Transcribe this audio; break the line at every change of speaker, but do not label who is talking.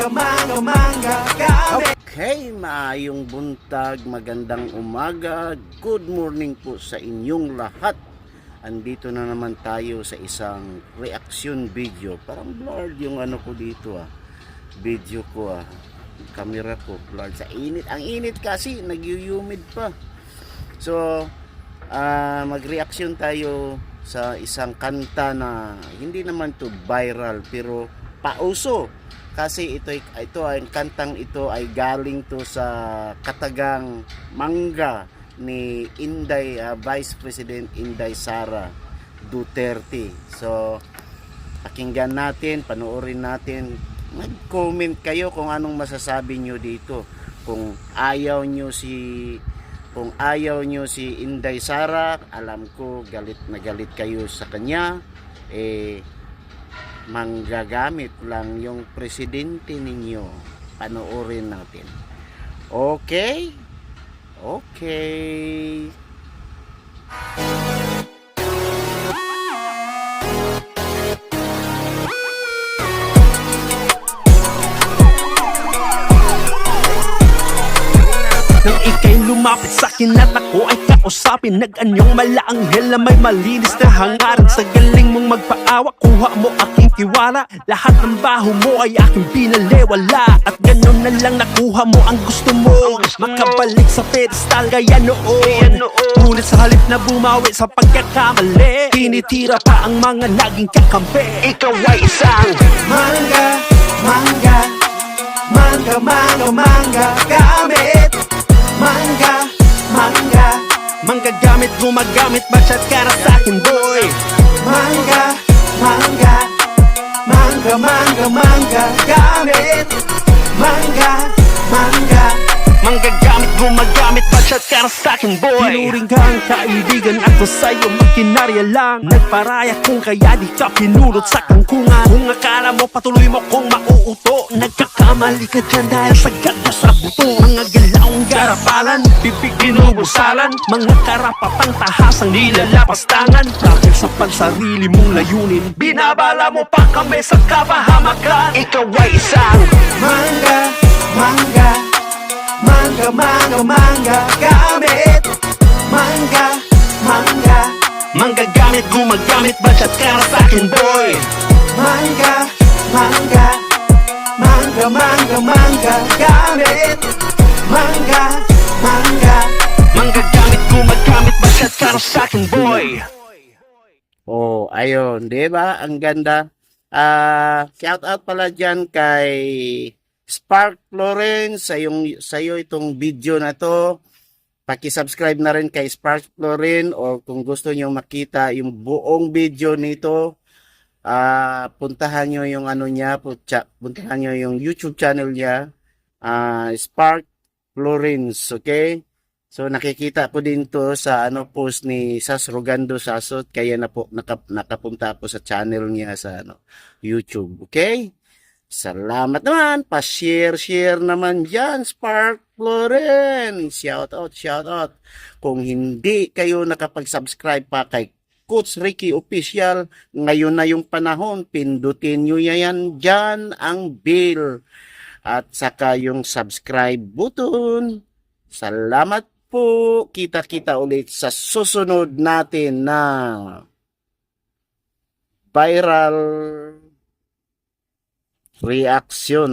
Mangga, mangga, mangga kami
Okay, maayong buntag, magandang umaga, good morning po sa inyong lahat. Andito na naman tayo sa isang reaction video. Parang blurred yung ano ko dito ah. Video ko ah. Camera ko blurred sa init. Ang init kasi, nagyuyumid pa. So, ah mag-reaction tayo sa isang kanta na hindi naman to viral pero pauso kasi ito ito ay kantang ito ay galing to sa katagang mangga ni Inday ah, Vice President Inday Sara Duterte. So pakinggan natin, panoorin natin. Mag-comment kayo kung anong masasabi nyo dito. Kung ayaw nyo si kung ayaw nyo si Inday Sara, alam ko galit na galit kayo sa kanya. Eh manggagamit lang yung presidente ninyo. Panoorin natin. Okay? Okay.
Lumapit sa akin at ako ay kausapin Nag-anyong malaanghel na may malinis na hangaran Sa galing mong magpaawa, kuha mo aking tiwala. Lahat ng baho mo ay aking pinalewala. At ganun na lang nakuha mo ang gusto mo. Makabalik sa pedestal gaya noon. Ngunit sa halip na bumawi sa pagkakamali Tinitira pa ang mga naging kakampi. Ikaw ay isang
Mangga,
Manggagamit, gumagamit, bachat ka na sa'kin boy?
Mangga, mangga Mangga, mangga, mangga gamit. Mangga, mangga
Manggagamit, gumagamit, bachat ka na sa'kin boy? Tinuring kang kaibigan ako sa'yo makinarya lang. Nagparaya kung kaya di ka pinulot sa kangkungan. Kung akala mo patuloy mo kong mauuto Nagkakamali ka dyan dahil sa ganda sa buto. Mga galawang garapalan, bibig binubusalan. Mga karapatang tahasang nilalapastangan. Dahil sa pansarili mong layunin Binabala mo pa kami sa kapahamakan Ikaw ay isang
Mangga, mangga Mangga, mangga, mangga gamit. Mangga, mangga.
Manggagamit, gumagamit, bachat ka na sa'kin boy.
Mangga, mangga Mangga, mangga, mangga gamit Mangga, mangga
Manggagamit, gumagamit, bachat ka na sa'kin boy
Oh, ayun, 'di ba? Ang ganda. Ah, shout out pala diyan kay Spark Florence sa yung sa iyo itong video na to. Paki-subscribe na rin kay Spark Florence o kung gusto niyo makita yung buong video nito, ah puntahan niyo yung ano niya, puntahan niyo yung YouTube channel niya, ah Spark Florence, okay? So nakikita ko din to sa ano post ni Sas Rogando Sasot kaya na po naka, nakapunta po sa channel niya sa ano YouTube. Okay? Salamat naman. Pa-share share naman diyan Spark Florence. Shout out, shout out. Kung hindi kayo nakapag-subscribe pa kay Coach Ricky Official, ngayon na yung panahon, pindutin nyo yan dyan ang bell at saka yung subscribe button. Salamat po. Kita-kita ulit sa susunod natin na viral reaction.